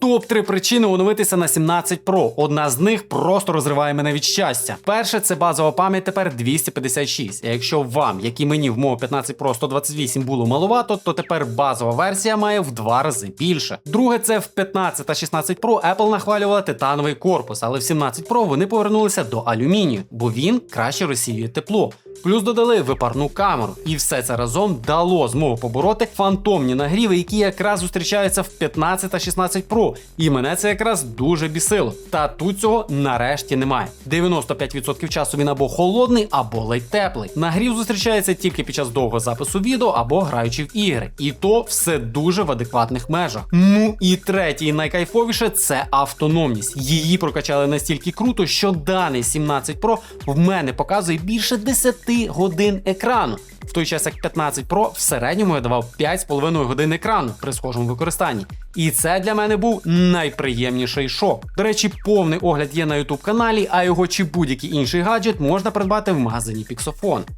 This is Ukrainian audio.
Топ 3 причини оновитися на 17 Pro. Одна з них просто розриває мене від щастя. Перше, це базова пам'ять тепер 256. А якщо вам, як і мені в мого 15 Pro 128 було маловато, то тепер базова версія має в два рази більше. Друге, це в 15 та 16 Pro Apple нахвалювала титановий корпус, але в 17 Pro вони повернулися до алюмінію, бо він краще розсіює тепло. Плюс додали випарну камеру, і все це разом дало змогу побороти фантомні нагріви, які якраз зустрічаються в 15 та 16 Pro. І мене це якраз дуже бісило. Та тут цього нарешті немає. 95% часу він або холодний, або ледь теплий. Нагрів зустрічається тільки під час довгого запису відео або граючи в ігри. І то все дуже в адекватних межах. Ну і третє, і найкайфовіше це автономність. Її прокачали настільки круто, що даний 17 Pro в мене показує більше 10 годин екрану. В той час як 15 Pro в середньому я давав 5,5 годин екрану при схожому використанні. І це для мене був найприємніший шок. До речі, повний огляд є на YouTube каналі, а його чи будь-який інший гаджет можна придбати в магазині Pixofon.